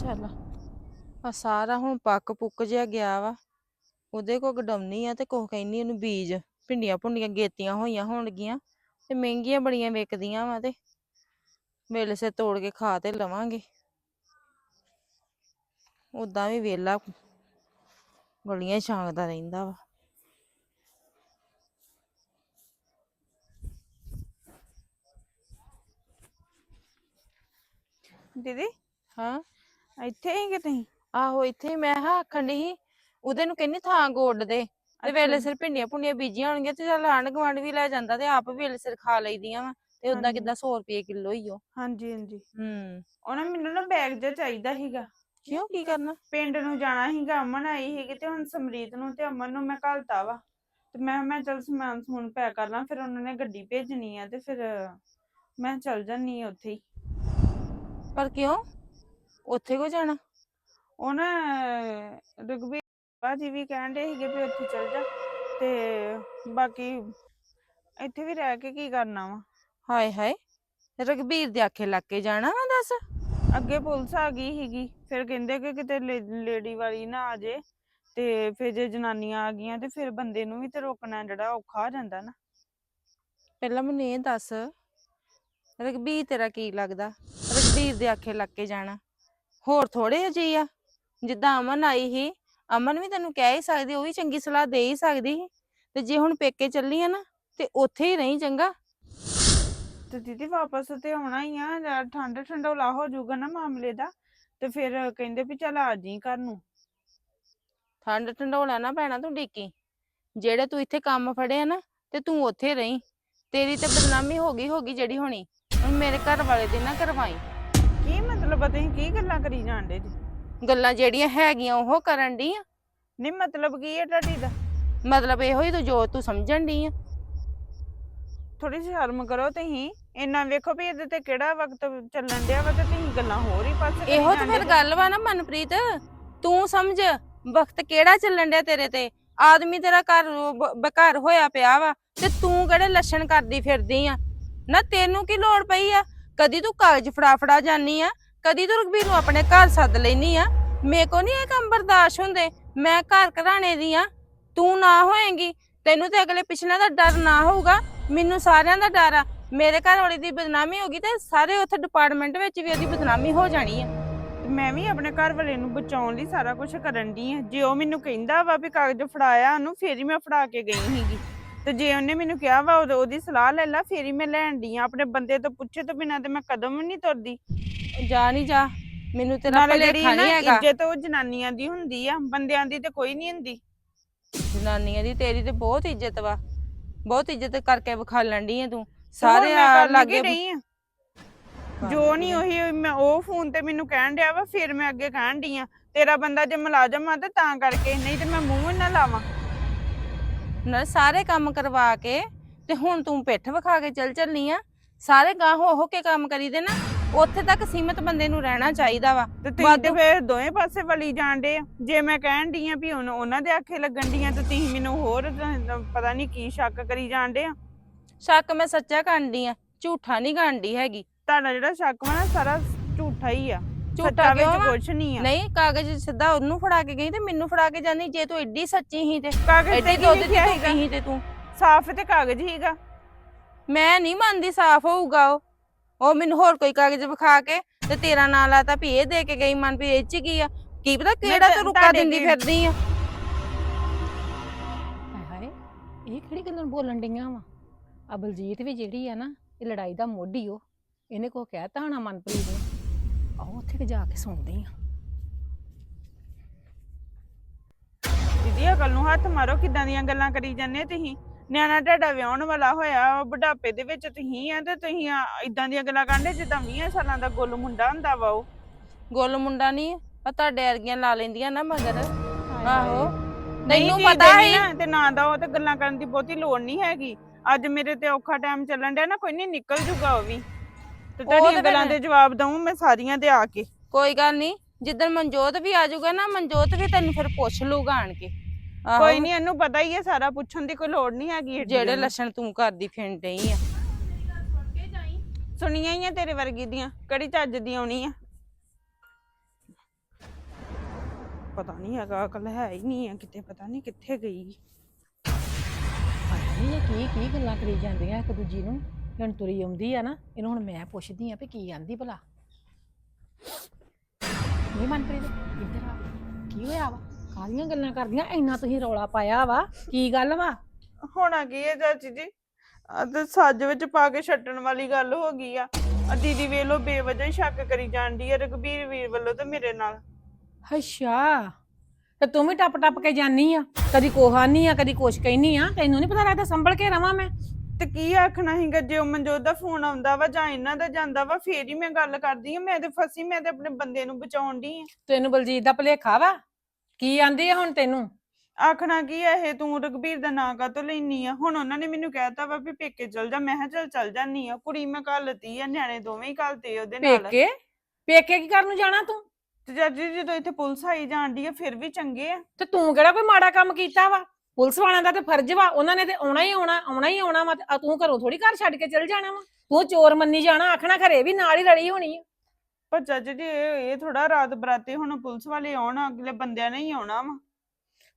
ਚੱਲ। ਆ ਸਾਰਾ ਹੁਣ ਪੱਕ ਪੁੱਕ ਜਿਹਾ ਗਿਆ ਵਾ। ਉਹਦੇ ਕੋ ਗਡਾਉਣੀ ਆ ਤੇ ਕੁਛ ਕਹਿੰਨੀ ਉਹਨੂੰ ਬੀਜ। ਭਿੰਡੀਆਂ ਭੁੰਡੀਆਂ ਗੇਤੀਆਂ ਹੋਈਆਂ ਹੋਣਗੀਆਂ ਤੇ ਮਹਿੰਗੀਆਂ ਬੜੀਆਂ ਵਿਕਦੀਆਂ ਵਾ ਤੇ ਵੇਲੇ ਸੇ ਤੋੜ ਕੇ ਖਾ ਤੇ ਲਵਾਂਗੇ। ਉਦਾਂ ਵੀ ਵੇਲਾ ਗਲੀਆਂ ਹੀ ਛਾਂਗਦਾ ਰਹਿੰਦਾ ਵਾ। ਦੀਦੀ? ਹਾਂ? ਇੱਥੇ ਹੀ ਕਿ ਤੁਸੀਂ ਆਹੋ ਇੱਥੇ ਹੀ ਮੈਂ ਹਾਂ ਆਖਣ ਸੀ ਉਹਦੇ ਨੂੰ ਕਹਿੰਨੀ ਥਾਂ ਗੋਡ ਦੇ ਤੇ ਵੇਲੇ ਸਿਰ ਭਿੰਡੀਆਂ ਭੁੰਡੀਆਂ ਬੀਜੀਆਂ ਹੋਣਗੀਆਂ ਤੇ ਚੱਲ ਆਂਢ ਗੁਆਂਢ ਵੀ ਲੈ ਜਾਂਦਾ ਤੇ ਆਪ ਵੇਲੇ ਸਿਰ ਖਾ ਲਈਦੀਆਂ ਵਾ ਤੇ ਉਦਾਂ ਹਾਂਜੀ। ਕਿੱਦਾਂ 100 ਰੁਪਏ ਕਿਲੋ ਹੀ ਉਹ ਹਾਂਜੀ ਹਾਂਜੀ। ਹੂੰ। ਉਹਨਾਂ ਮੈਨੂੰ ਨਾ ਬੈਗ ਜਿਹਾ ਚਾਹੀਦਾ ਸੀਗਾ। ਕਿਉਂ ਕੀ ਕਰਨਾ? ਪਿੰਡ ਨੂੰ ਜਾਣਾ ਸੀਗਾ ਅਮਨ ਆਈ ਸੀਗੀ ਤੇ ਹੁਣ ਸਮਰੀਤ ਨੂੰ ਤੇ ਅਮਨ ਨੂੰ ਮੈਂ ਘਲਤਾ ਵਾ। ਤੇ ਮੈਂ ਮੈਂ ਚਲ ਸਮਾਨ ਸਮੂਨ ਪੈਕ ਕਰ ਲਾਂ ਫਿਰ ਉਹਨਾਂ ਨੇ ਗੱਡੀ ਭੇਜਣੀ ਆ ਤੇ ਫਿਰ ਮੈਂ ਚਲ ਜਾਨੀ ਆ ਉੱਥੇ ਹੀ ਪਰ ਕਿਉਂ? ਉੱਥੇ ਕੋ ਜਾਣਾ? ਉਹ ਨਾ ਰਘਬੀਰ ਭਾਜੀ ਵੀ ਕਹਿਣ ਦੇ ਸੀਗੇ ਵੀ ਉੱਥੇ ਚਲ ਜਾ ਤੇ ਬਾਕੀ ਇੱਥੇ ਵੀ ਰਹਿ ਕੇ ਕੀ ਕਰਨਾ ਵਾ? ਹਾਏ ਹਾਏ ਰਘਬੀਰ ਦੇ ਆਖੇ ਲੱਗ ਕੇ ਜਾਣਾ ਵਾ ਦੱਸ? ਅੱਗੇ ਪੁਲਿਸ ਆ ਗਈ ਸੀਗੀ ਫਿਰ ਕਹਿੰਦੇ ਕਿ ਕਿਤੇ ਲੇਡੀ ਵਾਲੀ ਨਾ ਆ ਜੇ ਤੇ ਫਿਰ ਜੇ ਜਨਾਨੀਆਂ ਆ ਗਈਆਂ ਤੇ ਫਿਰ ਬੰਦੇ ਨੂੰ ਵੀ ਤੇ ਰੋਕਣਾ ਜਿਹੜਾ ਔਖਾ ਹੋ ਜਾਂਦਾ ਨਾ। ਪਹਿਲਾਂ ਮੈਨੂੰ ਇਹ ਦੱਸ ਰਘਬੀਰ ਤੇਰਾ ਕੀ ਲੱਗਦਾ? ਰਘਬੀਰ ਦੇ ਆਖੇ ਲੱਗ ਕੇ ਜਾਣਾ। ਹੋਰ ਥੋੜੇ ਜਿਹੇ ਆ। ਜਿੱਦਾਂ ਅਮਨ ਆਈ ਸੀ ਅਮਨ ਵੀ ਤੈਨੂੰ ਕਹਿ ਹੀ ਸਕਦੀ ਉਹ ਵੀ ਚੰਗੀ ਸਲਾਹ ਦੇ ਹੀ ਸਕਦੀ ਸੀ। ਤੇ ਜੇ ਹੁਣ ਪੇਕੇ ਚੱਲੀ ਆ ਨਾ ਤੇ ਉੱਥੇ ਹੀ ਰਹੀਂ ਚੰਗਾ। ਤੇ ਦੀਦੀ ਵਾਪਸ ਤੇ ਆਉਣਾ ਹੀ ਆ ਜਾਂ ਠੰਡ ਠੰਡੋਲਾ ਹੋ ਜਾਊਗਾ ਨਾ ਮਾਮਲੇ ਦਾ ਤੇ ਫਿਰ ਕਹਿੰਦੇ ਵੀ ਚੱਲ ਆ ਜੀ ਘਰ ਨੂੰ। ਠੰਡ ਠੰਡੋਲਾ ਨਾ ਪੈਣਾ ਤੂੰ ਡੀਕੀ। ਜਿਹੜੇ ਤੂੰ ਇੱਥੇ ਕੰਮ ਫੜਿਆ ਨਾ ਤੇ ਤੂੰ ਉੱਥੇ ਰਹੀਂ। ਤੇਰੀ ਤੇ ਬਦਨਾਮੀ ਹੋ ਗਈ ਹੋ ਗਈ ਜਿਹੜੀ ਹੋਣੀ। ਹੁਣ ਮੇਰੇ ਘਰ ਵਾਲੇ ਦੇ ਨਾ ਕਰਵਾਈ। ਆ ਤੁਸੀਂ ਕੀ ਗੱਲਾਂ ਕਰੀ ਜਾਂਦੇ ਜੀ? ਗੱਲਾਂ ਜਿਹੜੀਆਂ ਹੈਗੀਆਂ ਉਹ ਕਰਨ ਦੀ ਆ। ਨਹੀਂ ਮਤਲਬ ਕੀ ਹੈ ਤੁਹਾਡੀ ਦਾ? ਮਤਲਬ ਇਹੋ ਹੀ ਤੂੰ ਜੋ ਤੂੰ ਸਮਝਣ ਦੀ ਆ। ਥੋੜੀ ਜਿਹੀ ਸ਼ਰਮ ਕਰੋ ਤੁਸੀਂ। ਇੰਨਾ ਵੇਖੋ ਵੀ ਇਹਦੇ ਤੇ ਕਿਹੜਾ ਵਕਤ ਚੱਲਣ ਡਿਆ ਵਾ ਤੇ ਤੁਸੀਂ ਗੱਲਾਂ ਹੋਰ ਹੀ ਪਾਸੇ ਕਰੀ ਇਹੋ ਤਾਂ ਜਾਂਦੇ ਫਿਰ ਜੀ। ਗੱਲ ਵਾ ਨਾ ਮਨਪ੍ਰੀਤ। ਤੂੰ ਸਮਝ ਵਕਤ ਕਿਹੜਾ ਚੱਲਣ ਡਿਆ ਤੇਰੇ ਤੇ? ਆਦਮੀ ਤੇਰਾ ਘਰ ਬ- ਬੇਘਰ ਹੋਇਆ ਪਿਆ ਵਾ ਤੇ ਤੂੰ ਕਿਹੜੇ ਲੱਛਣ ਕਰਦੀ ਫਿਰਦੀ ਆ? ਨਾ ਤੈਨੂੰ ਕੀ ਲੋੜ ਪਈ ਆ? ਕਦੀ ਤੂੰ ਕਾਗਜ਼ ਫੜਾ ਫੜਾ ਜਾਨੀ ਆ? ਕਦੀ ਤੂੰ ਰਘਬੀਰ ਨੂੰ ਆਪਣੇ ਘਰ ਸੱਦ ਲੈਨੀ ਆ। ਮੇਰੇ ਕੋ ਨਹੀਂ ਇਹ ਕੰਮ ਬਰਦਾਸ਼ਤ ਹੁੰਦੇ। ਮੈਂ ਘਰ ਘਰਾਣੇ ਦੀ ਆ। ਤੂੰ ਨਾ ਹੋਏਂਗੀ, ਤੈਨੂੰ ਤੇ ਅਗਲੇ ਪਿਛਲੇ ਦਾ ਡਰ ਨਾ ਹੋਊਗਾ। ਮੈਨੂੰ ਸਾਰਿਆਂ ਦਾ ਡਰ ਆ। ਮੇਰੇ ਘਰ ਵਾਲੀ ਦੀ ਬਦਨਾਮੀ ਹੋ ਗਈ ਤੇ ਸਾਰੇ ਉੱਥੇ ਡਿਪਾਰਟਮੈਂਟ ਵਿੱਚ ਵੀ ਉਹਦੀ ਬਦਨਾਮੀ ਹੋ ਜਾਣੀ ਆ। ਤੇ ਮੈਂ ਵੀ ਆਪਣੇ ਘਰ ਵਾਲੇ ਨੂੰ ਬਚਾਉਣ ਲਈ ਸਾਰਾ ਕੁਝ ਕਰਨ ਦੀ ਆ। ਜੇ ਉਹ ਮੈਨੂੰ ਕਹਿੰਦਾ ਵਾ ਵੀ ਕਾਗਜ਼ ਫੜਾਇਆ ਉਹਨੂੰ, ਫੇਰ ਹੀ ਮੈਂ ਫੜਾ ਕੇ ਗਈ ਸੀਗੀ। ਤੇ ਜੇ ਉਹਨੇ ਮੈਨੂੰ ਕਿਹਾ ਵਾ ਉਦੋਂ ਉਹਦੀ ਸਲਾਹ ਲੈ ਲੈ ਫੇਰ ਹੀ ਮੈਂ ਲੈਣ ਦੀ ਆ। ਆਪਣੇ ਬੰਦੇ ਤੋਂ ਪੁੱਛੇ ਤੋਂ ਬਿਨਾਂ ਤੇ ਮੈਂ ਕਦਮ ਵੀ ਨਹੀਂ ਤੁਰਦੀ। ਜਾ ਨਹੀਂ ਜਾ ਮੈਨੂੰ ਤੇਰਾ ਨਾਲੇ ਜਿਹੜੀ ਭਲੇਖਾ ਨਾ ਨਹੀਂ ਹੈਗਾ। ਇੱਜ਼ਤ ਉਹ ਜਨਾਨੀਆਂ ਦੀ ਹੁੰਦੀ ਆ ਬੰਦਿਆਂ ਦੀ ਤੇ ਕੋਈ ਨਹੀਂ ਹੁੰਦੀ। ਜਨਾਨੀਆਂ ਦੀ ਤੇਰੀ ਤੇ ਬਹੁਤ ਇੱਜ਼ਤ ਵਾ। ਬਹੁਤ ਇੱਜ਼ਤ ਕਰਕੇ ਵਿਖਾਲਣ ਦੀ ਆ ਤੂੰ। ਤੇ ਸਾਰੇ ਕੀ ਲਾਗੇ ਆ? ਜੋ ਨਹੀਂ ਉਹੀ ਮੈਂ ਉਹ ਫੋਨ ਤੇ ਮੈਨੂੰ ਕਹਿਣ ਡਿਆ ਵਾ ਫਿਰ ਮੈਂ ਅੱਗੇ ਕਹਿਣ ਡਈ ਆ। ਤੇਰਾ ਬੰਦਾ ਜੇ ਮੁਲਾਜ਼ਮ ਆ ਤੇ ਤਾਂ ਕਰਕੇ ਨਹੀਂ ਤੇ ਮੈਂ ਮੂੰਹ ਨਾ ਲਾਵਾਂ। ਨਾਲ ਸਾਰੇ ਕੰਮ ਕਰਵਾ ਕੇ ਤੇ ਹੁਣ ਤੂੰ ਪਿੱਠ ਵਿਖਾ ਕੇ ਚੱਲ ਚੱਲਨੀ ਆ। ਸਾਰੇ ਗਾਂ ਹੋ ਹੋ ਕੇ ਕੰਮ ਕਰੀਦੇ ਨਾ ਉੱਥੇ ਤੱਕ ਸੀਮਤ ਬੰਦੇ ਨੂੰ ਰਹਿਣਾ ਚਾਹੀਦਾ ਵਾ। ਤੇ ਤੁਸੀਂ ਤੇ ਵਾਧੂ- ਫਿਰ ਦੋਵੇਂ ਪਾਸੇ ਵਲੀ ਜਾਂਦੇ ਆ। ਜੇ ਮੈਂ ਕਹਿਣ ਡਈ ਆ ਵੀ ਹੁਣ ਉਹਨਾਂ ਦੇ ਆਖੇ ਲੱਗਣ ਡੀਆਂ ਤੇ ਤੁਸੀਂ ਮੈਨੂੰ ਹੋਰ ਦ- ਪਤਾ ਨਹੀਂ ਕੀ ਸ਼ੱਕ ਕਰੀ ਜਾਂਦੇ ਆ। ਸ਼ੱਕ ਮੈਂ ਸੱਚਾ ਕਰਦੀ ਆ ਝੂਠਾ ਨਹੀਂ ਕਰਦੀ ਹੈਗੀ। ਤੁਹਾਡਾ ਜਿਹੜਾ ਸ਼ੱਕ ਵਾ ਨਾ ਸਾਰਾ ਝੂਠਾ ਹੀ ਆ। ਝੂਠਾ ਕਿਉਂ ਵਿੱਚ? ਕੁਝ ਨਹੀਂ ਆ। ਨਹੀਂ ਕਾਗਜ਼ ਸਿੱਧਾ ਉਹਨੂੰ ਫੜਾ ਕੇ ਗਈ ਤੇ ਮੈਨੂੰ ਫੜਾ ਕੇ ਜਾਂਦੀ ਜੇ ਤੂੰ ਐਡੀ ਸੱਚੀ ਸੀ ਤੇ। ਕਾਗਜ਼ ਤੇ ਦੁੱਧ ਦੀ ਸੀ ਤੇ ਤੂੰ। ਸਾਫ਼ ਤੇ ਕਾਗਜ਼ ਹੀਗਾ ਮੈਂ ਨਹੀਂ ਮੰਨਦੀ ਸਾਫ਼ ਹੋਊਗਾ ਉਹ। ਉਹ ਮੈਨੂੰ ਹੋਰ ਕੋਈ ਕਾਗਜ਼ ਵਿਖਾ ਕੇ ਤੇ ਤੇਰਾ ਨਾਂ ਲਾਤਾ ਵੀ ਇਹ ਦੇ ਕੇ ਗਈ ਮਨ ਵੀ ਇਹ ਚ ਕੀ ਆ? ਕੀ ਪਤਾ ਕਿਹੜਾ ਤਾਂ- ਰੁਕਾ ਦਿੰਦੀ ਫਿਰਦੀ ਆ? ਹਾਏ ਹਾਏ ਇਹ ਕਿਹੜੀ ਗੱਲਾਂ ਬੋਲਣ ਡਈਆਂ ਵਾ? ਆ ਬਲਜੀਤ ਵੀ ਜਿਹੜੀ ਆ ਨਾ ਇਹ ਲੜਾਈ ਦਾ ਮੋਢੀ ਉਹ। ਇਹਨੇ ਕੋ ਕਹਿਤਾ ਹੋਣਾ ਮਨਪ੍ਰੀਤ ਨੇ? ਉੱਥੇ ਕਿ ਜਾ ਕੇ ਸੁਣਦੀ ਆ। ਦੀਦੀ ਅਕਲ ਨੂੰ ਹੱਥ ਮਾਰੋ ਕਿਦਾਂ ਦੀਆਂ ਗੱਲਾਂ ਕਰੀ ਜਾਂਦੇ ਤੁਸੀਂ? ਨਿਆਣਾ ਤੁਹਾਡਾ ਵਿਆਹਣ ਵਾਲਾ ਹੋਇਆ ਉਹ ਬੁਢਾਪੇ ਦੇ ਵਿੱਚ ਤੁਸੀਂ ਆ ਤੇ ਤੁਸੀਂ ਇਦਾਂ ਦੀਆਂ ਗੱਲਾਂ ਕਰਦੇ ਜਿੱਦਾਂ 20 ਸਾਲਾਂ ਦਾ ਗੁੱਲ ਮੁੰਡਾ ਹੁੰਦਾ ਵਾ ਉਹ? ਗੋਲ ਮੁੰਡਾ ਨਹੀਂ ਆ ਤੁਹਾਡੇ ਵਰਗੀਆਂ ਲਾ ਲੈਂਦੀਆਂ ਨਾ ਮਗਰ। ਆਹੋ। ਨਹੀਂ ਤੈਨੂੰ ਜੀ, ਪਤਾ ਦੇਣੀ ਹੈ ਨਾ ਤੇ ਨਾ ਦਾ ਉਹ ਤੇ ਗੱਲਾਂ ਕਰਨ ਦੀ ਬਹੁਤੀ ਲੋੜ ਨਹੀਂ ਹੈਗੀ। ਅੱਜ ਮੇਰੇ ਤੇ ਔਖਾ ਟਾਈਮ ਚੱਲਣ ਡਿਆ ਨਾ ਕੋਈ ਨਹੀਂ ਨਿਕਲ ਜੂਗਾ ਉਹ ਵੀ। ਤੇ ਤੁਹਾਡੀਆਂ ਤੇ ਗੱਲਾਂ ਦੇ ਜਵਾਬ ਦਊਂ ਮੈਂ ਸਾਰੀਆਂ ਦੇ ਆ ਕੇ। ਕੋਈ ਗੱਲ ਨਹੀਂ ਜਿੱਦਣ ਮਨਜੋਤ ਵੀ ਆ ਜਾਊਗਾ ਨਾ ਮਨਜੋਤ ਵੀ ਤੈਨੂੰ ਫਿਰ ਪੁੱਛ ਲੂਗਾ ਆਣ ਕੇ। ਆਹੋ, ਕੋਈ ਨਹੀਂ ਇਹਨੂੰ ਪਤਾ ਹੀ ਹੈ ਸਾਰਾ ਪੁੱਛਣ ਦੀ ਕੋਈ ਲੋੜ ਨਹੀਂ ਹੈਗੀ ਏਡੀ ਜਿਹੜੇ ਉਹਨੂੰ। ਲੱਛਣ ਤੂੰ ਕਰਦੀ ਫਿਰਨ ਡਈ ਆ। ਸੁਣੀਆਂ ਹੀ ਆ ਤੇਰੇ ਵਰਗੀ ਦੀਆਂ ਕਿਹੜੀ ਚੱਜ ਦੀ ਆਉਣੀ ਆ? ਪਤਾ ਨਹੀਂ ਹੈਗਾ ਅਕਲ ਹੈ ਹੀ ਨਹੀਂ ਹੈ ਕਿਤੇ ਪਤਾ ਨਹੀਂ ਕਿੱਥੇ ਗਈ। ਹਾਏ ਇਹ ਕੀ ਕੀ ਗੱਲਾਂ ਕਰੀ ਜਾਂਦੀਆਂ ਇੱਕ ਦੂਜੀ ਨੂੰ। ਹੁਣ ਤੁਰੀ ਆਉਂਦੀ ਆ ਨਾ ਇਹਨੂੰ ਹੁਣ ਮੈਂ ਪੁੱਛਦੀ ਆ ਵੀ ਕੀ ਆਂਦੀ ਭਲਾ। ਨਹੀਂ ਮਨਪ੍ਰੀਤ ਇੱਧਰ ਆ। ਕੀ ਹੋਇਆ ਵਾ? ਕਾਹਦੀਆਂ ਗੱਲਾਂ ਕਰਦੀਆਂ? ਇੰਨਾ ਤੁਸੀਂ ਰੌਲਾ ਪਾਇਆ ਵਾ? ਕੀ ਗੱਲ ਵਾ? ਹੋਣਾ ਕੀ ਹੈ ਚਾਚੀ ਜੀ? ਆ ਤੇ ਸੱਜ ਵਿੱਚ ਪਾ ਕੇ ਛੱਡਣ ਵਾਲੀ ਗੱਲ ਹੋ ਗਈ ਆ। ਆ ਦੀਦੀ ਵੇਖ ਲੋ ਬੇਵਜ੍ਹਾ ਹੀ ਸ਼ੱਕ ਕਰੀ ਜਾਂਦੀ ਹੈ ਰਘਬੀਰ ਵੀਰ ਵੱਲੋਂ ਤੇ ਮੇਰੇ ਨਾਲ। ਅੱਛਾ ਤੇ ਤੂੰ ਵੀ ਟੱਪ ਟੱਪ ਕੇ ਜਾਨੀ ਆ। ਕਦੀ ਕੋਹਾਨੀ ਆ ਕਦੀ ਕੁਛ ਕਹਿਨੀ ਆ। ਤੈਨੂੰ ਨਹੀਂ ਪਤਾ ਲੱਗਦਾ ਸੰਭਲ ਕੇ ਰਵਾਂ ਮੈਂ? ਤੇ ਕੀ ਆਖਣਾ ਸੀਗਾ? ਜੇ ਉਹ ਮਨਜੋਤ ਦਾ ਫੋਨ ਆਉਂਦਾ ਵਾ ਜਾਂ ਇਹਨਾਂ ਦਾ ਜਾਂਦਾ ਵਾ ਫੇਰ ਹੀ ਮੈਂ ਗੱਲ ਕਰਦੀ ਆ ਮੈਂ ਤੇ ਫਸੀ ਮੈਂ ਤੇ ਆਪਣੇ ਬੰਦੇ ਨੂੰ ਬਚਾਉਣ ਦੀ ਆ ਤੈਨੂੰ ਬਲਜੀਤ ਦਾ ਭਲੇਖਾ ਵਾ? ਕੀ ਆਂਦੀ ਆ ਹੁਣ ਤੈਨੂੰ? ਆਖਣਾ ਕੀ ਆ ਇਹ? ਤੂੰ ਰਘਬੀਰ ਦਾ ਨਾਂ ਕਾਤੋਂ ਲੈਣੀ ਆ? ਹੁਣ ਉਹਨਾਂ ਨੇ ਮੈਨੂੰ ਕਹਿਤਾ ਵਾ ਵੀ ਪੇਕੇ ਚਲ ਜਾ। ਮੈਂ ਕਿਹਾ ਚੱਲ ਚਲ ਜਾਨੀ ਆ ਕੁੜੀ ਮੈਂ ਘੱਲਤੀ ਆ ਨਿਆਣੇ ਦੋਵੇਂ ਹੀ ਘੱਲਤੇ ਉਹਦੇ ਨਾਲ। ਪੇਕੇ? ਪੇਕੇ ਕੀ ਕਰਨ ਨੂੰ ਜਾਣਾ ਤੂੰ? ਤੇ ਚਾਚੀ ਜਦੋਂ ਇੱਥੇ ਪੁਲਿਸ ਆਈ ਜਾਂਦੀ ਆ ਫਿਰ ਵੀ ਚੰਗੇ ਆ। ਤੇ ਤੂੰ ਕਿਹੜਾ ਕੋਈ ਮਾੜਾ ਕੰਮ ਕੀਤਾ ਵਾ? ਪੁਲਿਸ ਵਾਲਿਆਂ ਦਾ ਤੇ ਫਰਜ਼ ਵਾ ਉਹਨਾਂ ਨੇ ਤੇ ਆਉਣਾ ਹੀ ਆਉਣਾ ਆਉਣਾ ਹੀ ਆਉਣਾ ਵਾ ਤੇ ਆ ਤੂੰ ਘਰੋਂ ਥੋੜੀ ਘਰ ਛੱਡ ਕੇ ਚਲ ਜਾਣਾ ਵਾ। ਤੂੰ ਚੋਰ ਮੰਨੀ ਜਾਣਾ ਆਖਣਾ ਘਰੇ ਵੀ ਨਾਲ ਹੀ ਰਲੀ ਹੋਣੀ ਆ। ਪਰ ਚਾਚੀ ਜੀ ਇਹ ਥੋੜਾ ਰਾਤ ਬਰਾਤੇ ਹੁਣ ਪੁਲਿਸ ਵਾਲੇ ਆਉਣ ਅਗਲੇ ਬੰਦਿਆਂ ਨੇ ਹੀ ਆਉਣਾ ਵਾ।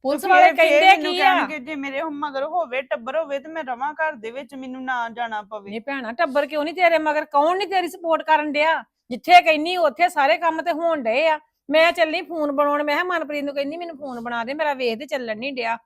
ਪੁਲਿਸ ਵਾਲੇ ਕਹਿੰਦੇ ਕੀ ਆ? ਜੇ ਮੇਰੇ ਮਗਰ ਹੋਵੇ ਟੱਬਰ ਹੋਵੇ ਤੇ ਮੈਂ ਰਵਾਂ ਘਰ ਦੇ ਵਿੱਚ ਮੈਨੂੰ ਨਾ ਜਾਣਾ ਪਵੇ। ਨਹੀਂ ਭੈਣਾ ਟੱਬਰ ਕਿਉਂ ਨਹੀਂ ਤੇਰੇ ਮਗਰ? ਕੌਣ ਨਹੀਂ ਤੇਰੀ ਸਪੋਰਟ ਕਰਨ ਡਿਆ? ਜਿੱਥੇ ਕਹਿੰਨੀ ਉੱਥੇ ਸਾਰੇ ਕੰਮ ਤੇ ਹੋਣ ਡਏ ਆ। ਮੈਂ ਚੱਲੀ ਫੋਨ ਬਣਾਉਣ ਮੈਂ ਕਿਹਾ ਮਨਪ੍ਰੀਤ ਨੂੰ ਕਹਿੰਦੀ ਮੈਨੂੰ ਫੋਨ ਬਣਾ ਦੇ ਮੇਰਾ ਵੇਖ ਤੇ ਚੱਲਣ ਨਹੀਂ ਡਿਆ।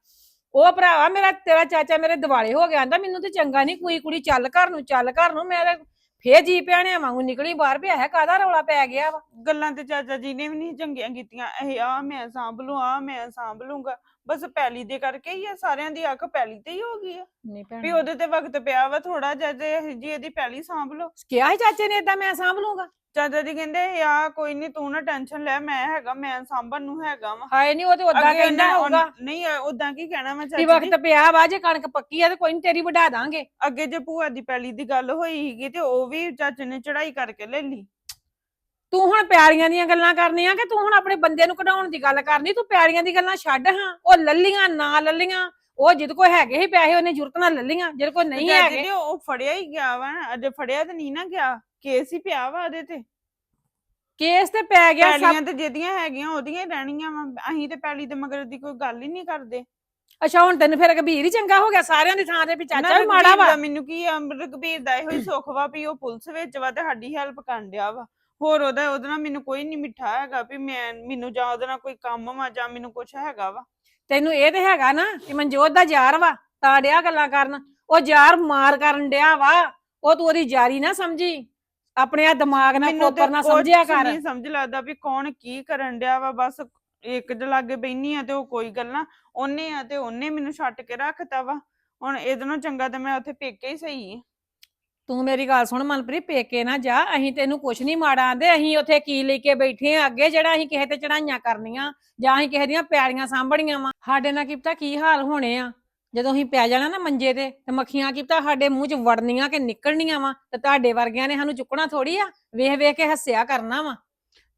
ਉਹ ਭਰਾਵਾ ਮੇਰਾ ਤੇਰਾ ਚਾਚਾ ਮੇਰੇ ਦਿਵਾਲੇ ਹੋ ਗਿਆ ਆਂਦਾ ਮੈਨੂੰ ਤੇ ਚੰਗਾ ਨਹੀਂ ਕੋਈ ਕੁੜੀ ਚੱਲ ਘਰ ਨੂੰ ਚੱਲ ਘਰ ਨੂੰ ਮੈਂ ਤੇ ਫੇਰ ਜੀ ਪਿਆਣਿਆਂ ਵਾਂਗੂ ਨਿਕਲੀ ਬਾਹਰ ਪਿਆ ਹੈ ਕਾਦਾ ਰੌਲਾ ਪੈ ਗਿਆ ਵਾ। ਗੱਲਾਂ ਤੇ ਚਾਚਾ ਜੀ ਨੇ ਵੀ ਨਹੀਂ ਚੰਗੀਆਂ ਕੀਤੀਆਂ ਇਹ ਆ ਮੈਂ ਸਾਂਭ ਲੂ ਆ ਮੈਂ ਸਾਂਭ ਲੂੰਗਾ ਬਸ ਪੈਲੀ ਦੇ ਕਰਕੇ ਹੀ ਆ ਸਾਰਿਆਂ ਦੀ ਅੱਖ ਪੈਲੀ ਤੇ ਹੀ ਹੋ ਗਈ ਆ। ਨਹੀਂ ਵੀ ਭੈਣਾ ਉਹਦੇ ਤੇ ਵਕਤ ਪਿਆ ਵਾ ਥੋੜਾ ਜਿਹਾ ਜੇ ਜੀ ਇਹਦੀ ਪੈਲੀ ਸਾਂਭ ਲਓ। ਕਿਹਾ ਸੀ ਚਾਚੇ ਨੇ ਏਦਾਂ ਮੈਂ ਸਾਂਭ ਲੂੰਗਾ? ਚਾਚਾ ਜੀ ਕਹਿੰਦੇ ਆ ਕੋਈ ਨਹੀਂ ਤੂੰ ਨਾ ਟੈਨਸ਼ਨ ਲੈ ਮੈਂ ਹੈਗਾ ਮੈਂ ਸਾਂਭਣ ਨੂੰ ਹੈਗਾ ਵਾ। ਹਾਏ ਨਹੀਂ ਉਹ ਤੇ ਉਦਾਂ ਕਹਿੰਦਾ ਹੋਊਗਾ। ਨਹੀਂ ਉਦਾਂ ਕੀ ਕਹਿਣਾ ਮੈਂ ਵੀ ਚਾਚੀ ਜੀ? ਵਕਤ ਪਿਆ ਵਾ ਜੇ ਕਣਕ ਪੱਕੀ ਆ ਤੇ ਕੋਈ ਨੀ ਤੇਰੀ ਵਢਾ ਦਾਂਗੇ। ਅੱਗੇ ਜੇ ਭੂਆ ਦੀ ਪੈਲੀ ਦੀ ਗੱਲ ਹੋਈ ਸੀਗੀ ਤੇ ਉਹ ਵੀ ਚਾਚੇ ਨੇ ਚੜਾਈ ਕਰਕੇ ਲੈ ਲਈ। ਤੂੰ ਹੁਣ ਪਿਆਰੀਆਂ ਦੀਆਂ ਗੱਲਾਂ ਕਰਨੀਆਂ ਕਿ ਤੂੰ ਹੁਣ ਆਪਣੇ ਬੰਦੇ ਨੂੰ ਕਢਾਉਣ ਦੀ ਗੱਲ ਕਰਨੀ? ਤੂੰ ਪਿਆਰੀਆਂ ਦੀ ਗੱਲਾਂ ਛੱਡ ਹਾਂ। ਉਹ ਲੱਲੀਆਂ ਨਾ ਲੱਲੀਆਂ। ਉਹ ਜਿਹਦੇ ਕੋਲ ਹੈਗੇ ਹੀ ਪੈਸੇ ਉਹਨੇ ਜ਼ਰੂਰਤ ਨਾਲ ਲੱਲੀਆਂ। ਜਿਹਦੇ ਕੋਲ ਨਹੀਂ ਚਾਚੀ ਹੈਗੇ। ਜੀ ਉਹ ਫੜਿਆ ਹੀ ਗਿਆ ਵਾ ਅਜੇ ਫੜਿਆ ਤੇ ਨਹੀਂ ਨਾ ਗਿਆ। ਕੇਸ ਹੀ ਪਿਆ ਵਾ ਉਹਦੇ ਤੇ। ਕੇਸ ਤੇ ਪੈ ਗਿਆ ਸਭ ਤੇ ਜਿਹਦੀਆਂ ਹੈਗੀਆਂ ਉਹਦੀਆਂ ਹੀ ਰਹਿਣੀਆਂ ਵਾ। ਅਸੀਂ ਤੇ ਪੈਲੀ ਦੇ ਮਗਰ ਦੀ ਕੋਈ ਗੱਲ ਹੀ ਨਹੀਂ ਕਰਦੇ। ਅੱਛਾ ਹੁਣ ਤੈਨੂੰ ਫਿਰ ਗੰਭੀਰ ਹੀ ਚੰਗਾ ਹੋ ਗਿਆ ਸਾਰਿਆਂ ਦੀ ਥਾਂ ਤੇ ਵੀ ਚਾਚਾ ਨਾ ਵੀ ਮਾੜਾ ਰਘਬੀਰ ਵਾ। ਦਾ ਮੈਨੂੰ ਕੀ ਆ ਰਘਬੀਰ ਦਾ ਇਹੋ ਹੀ ਸੁੱਖ ਵਾ ਵੀ ਉਹ ਪੁਲਿਸ ਵਿੱਚ ਵਾ ਤੇ ਸਾਡੀ ਹੈਲਪ ਕਰਨ ਡਿਆ ਵਾ। ਹੋਰ ਉਹਦਾ ਉਹਦੇ ਨਾਲ ਮੈਨੂੰ ਕੋਈ ਨਹੀਂ ਮਿੱਠਾ ਹੈਗਾ ਵੀ ਮੈਂ ਮੈਨੂੰ ਜਾਂ ਉਹਦੇ ਨਾਲ ਕੋਈ ਕੰਮ ਵਾ ਜਾਂ ਮੈਨੂੰ ਕੁਝ ਹੈਗਾ ਵਾ। ਤੈਨੂੰ ਇਹ ਤੇ ਹੈਗਾ ਨਾ ਕਿ ਮਨਜੋਤ ਦਾ ਯਾਰ ਵਾ ਤਾਂ ਡਿਆ ਗੱਲਾਂ ਕਰਨ। ਉਹ ਯਾਰ ਮਾਰ ਕਰਨ ਡਿਆ ਵਾ। ਉਹ ਤੂੰ ਉਹਦੀ ਯਾਰੀ ਨਾ ਸਮਝੀ। ਆਪਣੇ ਆ ਦਿਮਾਗ ਨਾਲ ਮੈਨੂੰ ਤੇ ਕੋਪਰ ਨਾ ਕੁਛ ਸਮਝਿਆ ਕਰ। ਨਹੀਂ ਸਮਝ ਲੱਗਦਾ ਵੀ ਕੌਣ ਕੀ ਕਰਨ ਡਿਆ ਵਾ ਬਸ ਇੱਕ ਦੇ ਲਾਗੇ ਬੈਣੀ ਆ ਤੇ ਉਹ ਕੋਈ ਗੱਲ ਨਾ ਉਹਨੇ ਆ ਤੇ ਉਹਨੇ ਮੈਨੂੰ ਛੱਡ ਕੇ ਰੱਖਤਾ ਵਾ। ਹੁਣ ਇਹਦੇ ਨਾਲੋਂ ਚੰਗਾ ਤੇ ਮੈਂ ਉੱਥੇ ਪੇਕੇ ਹੀ ਸਹੀ ਆ। ਤੂੰ ਮੇਰੀ ਗੱਲ ਸੁਣ ਮਨਪ੍ਰੀਤ ਪੇਕੇ ਨਾ ਜਾ ਅਸੀਂ ਤੈਨੂੰ ਕੁਛ ਨਹੀਂ ਮਾੜਾ ਆਂਦੇ ਅਸੀਂ ਉੱਥੇ ਕੀ ਲੈ ਕੇ ਬੈਠੇ ਆ ਅੱਗੇ ਜਿਹੜਾ ਅਸੀਂ ਕਿਸੇ ਤੇ ਚੜਾਈਆਂ ਕਰਨੀਆਂ ਜਾਂ ਅਸੀਂ ਕਿਸੇ ਦੀਆਂ ਪਿਆਰੀਆਂ ਸਾਂਭਣੀਆਂ ਵਾ। ਸਾਡੇ ਨਾਲ ਕੀ ਪਤਾ ਕੀ ਹਾਲ ਹੋਣੇ ਆ। ਜਦੋਂ ਅਸੀਂ ਪੈ ਜਾਣਾ ਨਾ ਮੰਜੇ ਤੇ ਤੇ ਮੱਖੀਆਂ ਕੀ ਪਤਾ ਸਾਡੇ ਮੂੰਹ 'ਚ ਵੜਨੀਆਂ ਕਿ ਨਿਕਲਣੀਆਂ ਵਾ ਤੇ ਤੁਹਾਡੇ ਵਰਗਿਆਂ ਨੇ ਸਾਨੂੰ ਚੁੱਕਣਾ ਥੋੜੀ ਆ ਵੇਖ ਵੇਖ ਕੇ ਹੱਸਿਆ ਕਰਨਾ ਵਾ।